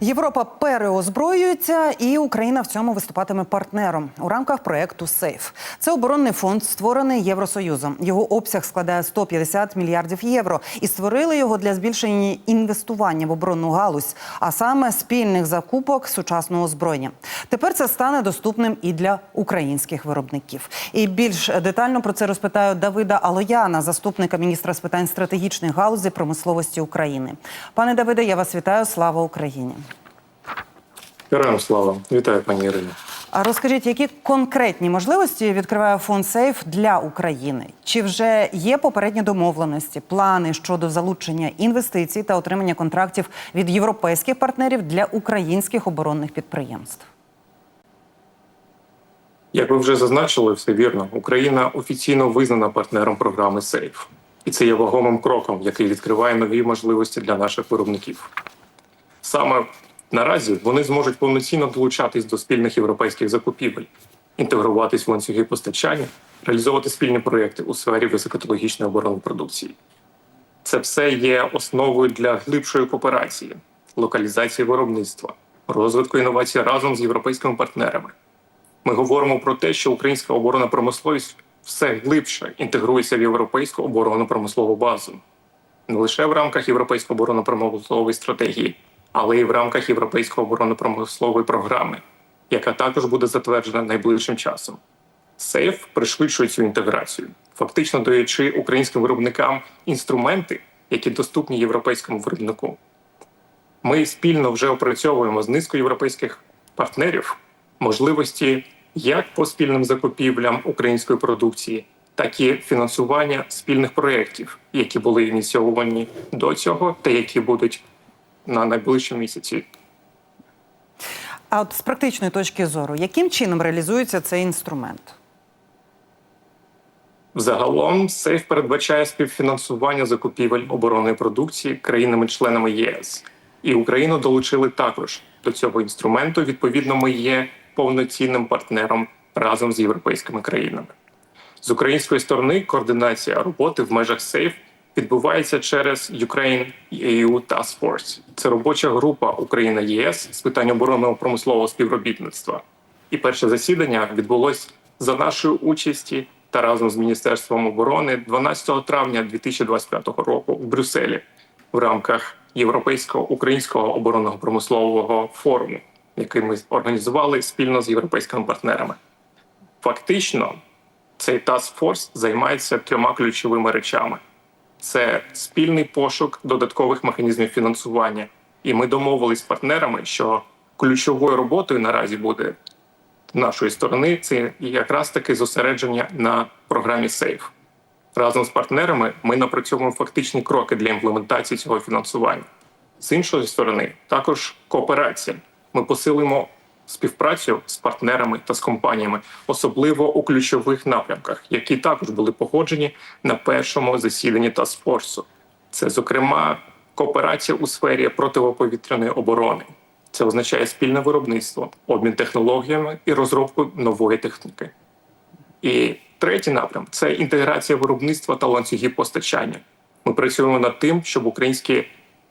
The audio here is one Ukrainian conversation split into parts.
Європа переозброюється, і Україна в цьому виступатиме партнером у рамках проекту СЕЙФ. Це оборонний фонд, створений Євросоюзом. Його обсяг складає 150 мільярдів євро, і створили його для збільшення інвестування в оборонну галузь, а саме спільних закупок сучасного озброєння. Тепер це стане доступним і для українських виробників. І більш детально про це розпитаю Давида Алояна, заступника міністра з питань стратегічних галузей промисловості України. Пане Давиде, я вас вітаю. Слава Україні. Героям слава, вітаю, пані Ірино. А розкажіть, які конкретні можливості відкриває фонд Сейф для України? Чи вже є попередні домовленості, плани щодо залучення інвестицій та отримання контрактів від європейських партнерів для українських оборонних підприємств? Як ви вже зазначили, все вірно. Україна офіційно визнана партнером програми СЕЙФ, і це є вагомим кроком, який відкриває нові можливості для наших виробників. Саме наразі вони зможуть повноцінно долучатись до спільних європейських закупівель, інтегруватись в ланцюги постачання, реалізовувати спільні проекти у сфері високотехнологічної оборонної продукції. Це все є основою для глибшої кооперації, локалізації виробництва, розвитку інновацій разом з європейськими партнерами. Ми говоримо про те, що українська оборонна промисловість все глибше інтегрується в європейську оборонно промислову базу не лише в рамках європейської оборонно-промислової стратегії, але й в рамках європейської оборонно-промислової програми, яка також буде затверджена найближчим часом. СЕЙФ пришвидшує цю інтеграцію, фактично даючи українським виробникам інструменти, які доступні європейському виробнику. Ми спільно вже опрацьовуємо з низкою європейських партнерів можливості як по спільним закупівлям української продукції, так і фінансування спільних проєктів, які були ініційовані до цього, та які будуть на найближчі місяці. А от з практичної точки зору, яким чином реалізується цей інструмент? Загалом СЕЙФ передбачає співфінансування закупівель оборонної продукції країнами-членами ЄС, і Україну долучили також до цього інструменту. Відповідно, ми є повноцінним партнером разом з європейськими країнами. З української сторони координація роботи в межах СЕЙФ відбувається через Ukraine EU Task Force. Це робоча група Україна ЄС з питань оборонного промислового співробітництва. І перше засідання відбулось за нашої участі та разом з Міністерством оборони 12 травня 2025 року в Брюсселі в рамках Європейського українського оборонного промислового форуму, який ми організували спільно з європейськими партнерами. Фактично, цей Task Force займається трьома ключовими речами: це спільний пошук додаткових механізмів фінансування. І ми домовились з партнерами, що ключовою роботою наразі буде нашої сторони це якраз таки зосередження на програмі СЕЙФ. Разом з партнерами ми напрацьовуємо фактичні кроки для імплементації цього фінансування. З іншої сторони, також кооперація. Ми посилимо співпрацю з партнерами та з компаніями, особливо у ключових напрямках, які також були погоджені на першому засіданні Таскфорсу. Це, зокрема, кооперація у сфері противоповітряної оборони. Це означає спільне виробництво, обмін технологіями і розробку нової техніки. І третій напрям це інтеграція виробництва та ланцюгів постачання. Ми працюємо над тим, щоб українські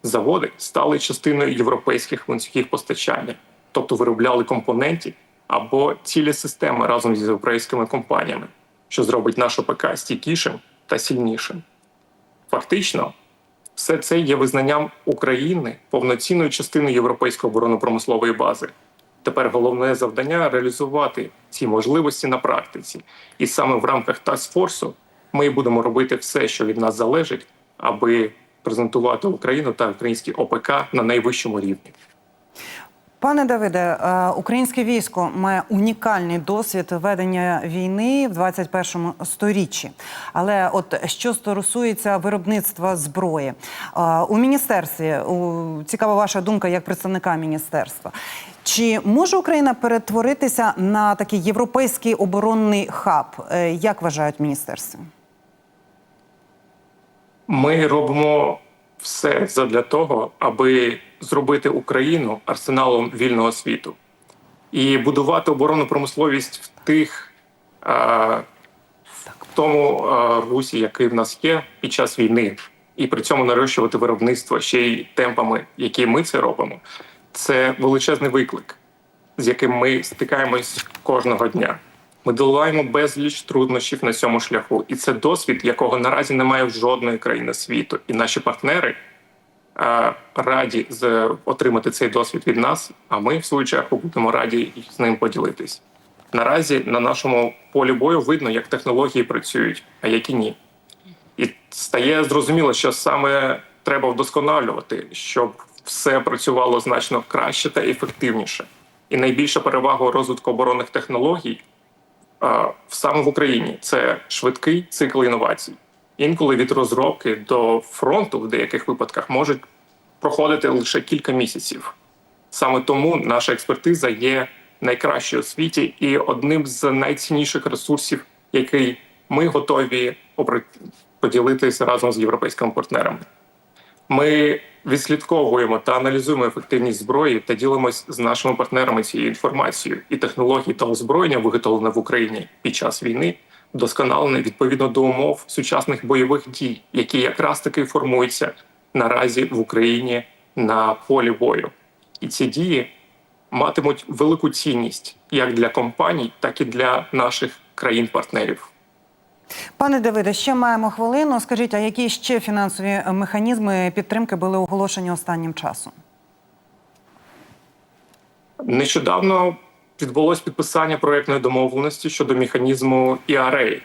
заводи стали частиною європейських ланцюгів постачання, тобто виробляли компоненти або цілі системи разом з європейськими компаніями, що зробить наш ОПК стійкішим та сильнішим. Фактично, все це є визнанням України повноцінною частиною європейської оборонно-промислової бази. Тепер головне завдання реалізувати ці можливості на практиці, і саме в рамках Таскфорсу ми будемо робити все, що від нас залежить, аби презентувати Україну та український ОПК на найвищому рівні. Пане Давиде, е, українське військо має унікальний досвід ведення війни в 21 сторіччі. Але от що стосується виробництва зброї е, у міністерстві, цікава ваша думка як представника міністерства. Чи може Україна перетворитися на такий європейський оборонний хаб? Е, Як вважають міністерство? Ми робимо все задля того, аби зробити Україну арсеналом вільного світу і будувати оборонну промисловість в тих а, в тому а, русі, який в нас є під час війни, і при цьому нарощувати виробництво ще й темпами, які ми це робимо. це величезний виклик, з яким ми стикаємось кожного дня. Ми долаємо безліч труднощів на цьому шляху, і це досвід, якого наразі немає в жодної країни світу. І наші партнери е, раді з отримати цей досвід від нас. А ми, в свою чергу, будемо раді з ним поділитись. Наразі на нашому полі бою видно, як технології працюють, а які ні. І стає зрозуміло, що саме треба вдосконалювати, щоб все працювало значно краще та ефективніше. І найбільша перевага розвитку оборонних технологій саме в Україні це швидкий цикл інновацій. Інколи від розробки до фронту в деяких випадках можуть проходити лише кілька місяців. Саме тому наша експертиза є найкращою у світі і одним з найцінніших ресурсів, який ми готові поділитися разом з європейськими партнерами. Ми відслідковуємо та аналізуємо ефективність зброї та ділимось з нашими партнерами цією інформацією. І технології та озброєння, виготовлене в Україні під час війни, вдосконалене відповідно до умов сучасних бойових дій, які якраз таки формуються наразі в Україні на полі бою. І ці дії матимуть велику цінність як для компаній, так і для наших країн-партнерів. Пане Давиде, ще маємо хвилину. Скажіть, а які ще фінансові механізми підтримки були оголошені останнім часом? Нещодавно відбулось підписання проектної домовленості щодо механізму ERA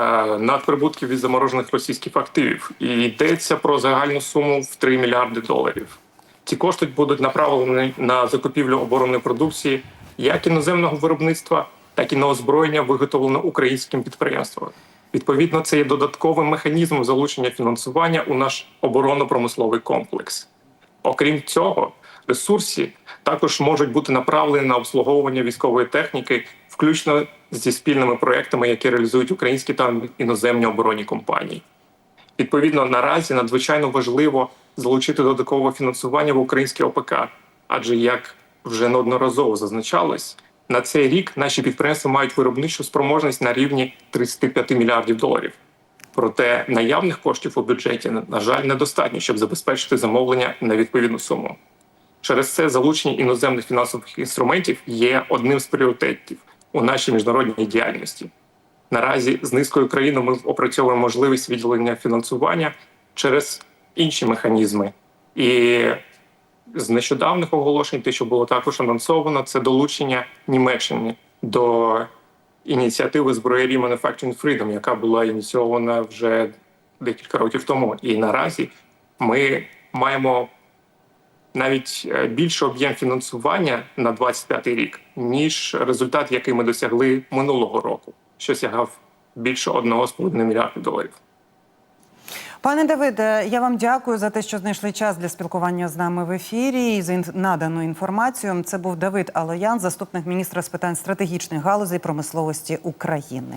е, надприбутків від заморожених російських активів. І йдеться про загальну суму в 3 мільярди доларів. Ці кошти будуть направлені на закупівлю оборонної продукції як іноземного виробництва, так і на озброєння, виготовлене українським підприємством. Відповідно, це є додатковим механізмом залучення фінансування у наш оборонно-промисловий комплекс. Окрім цього, ресурси також можуть бути направлені на обслуговування військової техніки, включно зі спільними проектами, які реалізують українські та іноземні оборонні компанії. Відповідно, наразі надзвичайно важливо залучити додаткове фінансування в українське ОПК, адже як вже неодноразово зазначалось, на цей рік наші підприємства мають виробничу спроможність на рівні 35 мільярдів доларів. Проте наявних коштів у бюджеті, на жаль, недостатньо, щоб забезпечити замовлення на відповідну суму. Через це залучення іноземних фінансових інструментів є одним з пріоритетів у нашій міжнародній діяльності. Наразі з низкою країн ми опрацьовуємо можливість виділення фінансування через інші механізми. І з нещодавних оголошень, те, що було також анонсовано, це долучення Німеччини до ініціативи зброярі Manufacturing Freedom, яка була ініційована вже декілька років тому. І наразі ми маємо навіть е, більший об'єм фінансування на 25 рік, ніж результат, який ми досягли минулого року, що сягав більше 1,5 мільярда доларів. Пане Давиде, я вам дякую за те, що знайшли час для спілкування з нами в ефірі і за надану інформацію. Це був Давид Алоян, заступник міністра з питань стратегічних галузей промисловості України.